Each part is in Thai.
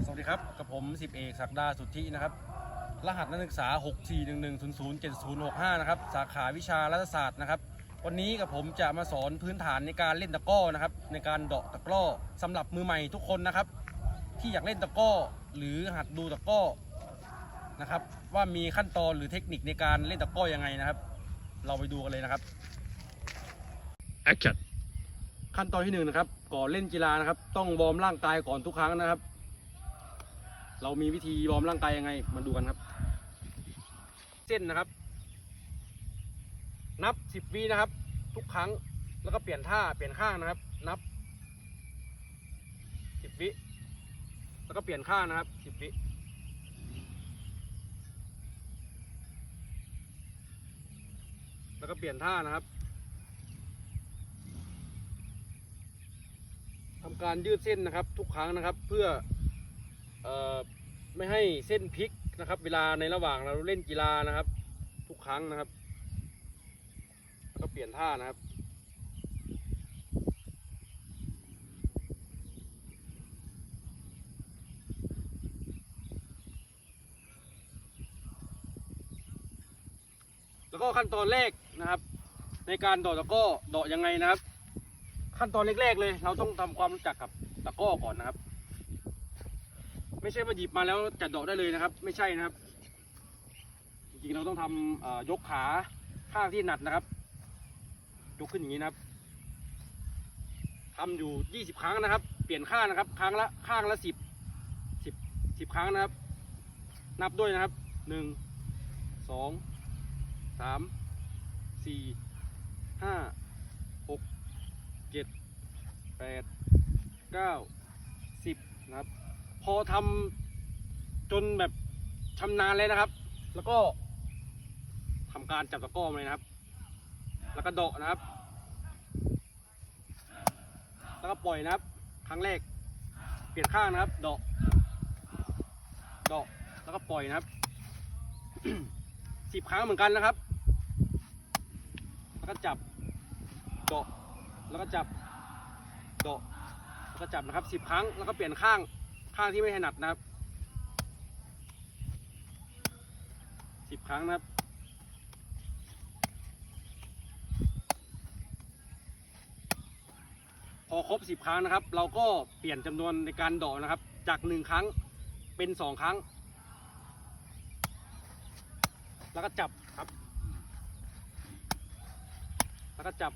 ดาสุทธินะครับ รหัสนักศึกษา 6411007065 นะครับ สาขาวิชารัฐศาสตร์นะครับ วันนี้กับผมจะมาสอนพื้นฐานในการเล่นตะกร้อนะครับ ในการเดาะตะกร้อสำหรับมือใหม่ทุกคนนะครับ ที่อยากเล่นตะกร้อหรือหัดดูตะกร้อนะครับว่ามีขั้นตอนหรือเทคนิคในการเล่นตะกร้อยังไงนะครับ เราไปดูกันเลยนะครับ Action ขั้นตอนที่หนึ่งนะครับ ก่อนเล่นกีฬานะครับ ต้องวอร์มร่างกายก่อนทุกครั้งนะครับ เรามีวิธีวอร์มร่างกายยังไง มาดูกันครับ เส้นนะครับ นับสิบวินะครับ ทุกครั้งแล้วก็เปลี่ยนท่าเปลี่ยนข้างนะครับ นับสิบวิแล้วก็เปลี่ยนข้างนะครับสิบวิแล้วก็เปลี่ยนท่านะครับทำการยืดเส้นนะครับ ทุกครั้งนะครับ เพื่อเออ ไม่ให้เส้นพลิกนะครับ เวลาในระหว่างเราเล่นกีฬานะครับ ทุกครั้งนะครับก็เปลี่ยนท่านะครับแล้วก็ขั้นตอนแรกนะครับ ในการเดาะตะก้อเดาะยังไงนะครับ ขั้นตอนแรกๆเลย เราต้องทำความรู้จักกับตะก้อก่อนนะครับ ไม่ใช่ว่าหยิบมาแล้วจะเดาะได้เลยนะครับ ไม่ใช่นะครับ จริงๆเราต้องทำยกขาข้างที่หนัดนะครับ ยกขึ้นอย่างนี้นะครับทำอยู่ 20 ครั้งนะครับ เปลี่ยนข้างนะครับ ครั้งละข้างละ 10 10 10 ครั้งนะครับ นับด้วยนะครับ 1 2 3 4 5 6เจ็ดแปดเก้าสิบนะครับ พอทำจนแบบชำนาญเลยนะครับ แล้วก็ทำการจับตะกร้อเลยนะครับ แล้วก็เดาะนะครับ แล้วก็ปล่อยนะครับ ครั้งแรก เปลี่ยนข้างนะครับเดาะเดาะแล้วก็ปล่อยนะครับสิบครั้งเหมือนกันนะครับ แล้วก็จับเดาะแล้วก็จับโดะแล้วก็จับนะครับสิบครั้งแล้วก็เปลี่ยนข้าง ข้างที่ไม่ถนัดนะครับสิบครั้งนะครับพอครบสิบครั้งนะครับ เราก็เปลี่ยนจำนวนในการดาะนะครับ จากหนึ่งครั้งเป็นสองครั้ง แล้วก็จับครับ แล้วก็จับ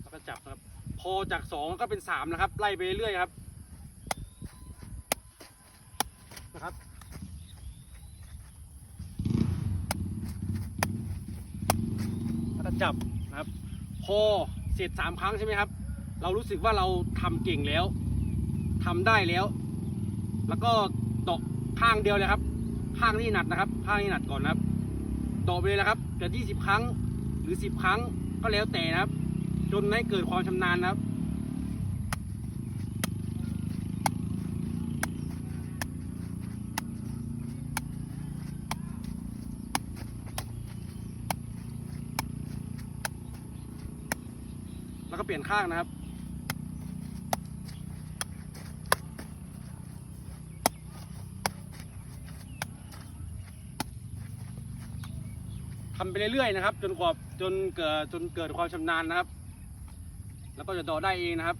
แล้วก็จับนะครับ พอจากสองก็เป็นสามนะครับ ไล่ไปเรื่อยครับนะครับก็จับนะครับ พอเสร็จสามครั้งใช่ไหมครับ เรารู้สึกว่าเราทำเก่งแล้วทำได้แล้ว แล้วก็ตกข้างเดียวเลยครับ ข้างที่หนัดนะครับ ข้างที่หนัดก่อนนะครับตกไปเลยนะครับจะยี่สิบครั้งหรือสิบครั้งก็แล้วแต่นะครับ จนให้เกิดความชำนาญครับแล้วก็เปลี่ยนข้างนะครับ ทำไปเรื่อยๆนะครับ จนกว่าจนเกิดจนเกิดความชำนาญนะครับ แล้วก็จะดาะได้เองนะครับ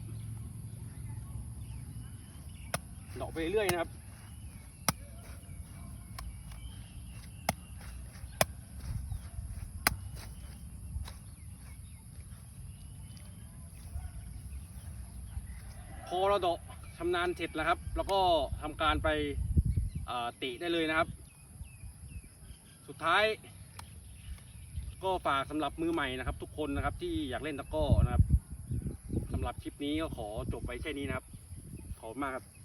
ดาะไปเรื่อยนะครับ พอเราดาะชำนาญเสร็จแล้วครับ แล้วก็ทำการไปตะได้เลยนะครับ สุดท้ายก็ฝากสำหรับมือใหม่นะครับ ทุกคนนะครับที่อยากเล่นตะก้อนะครับำหรับคลิปนี้ก็ขอจบไปแค่นี้นะครับ ขอบคุณมากครับ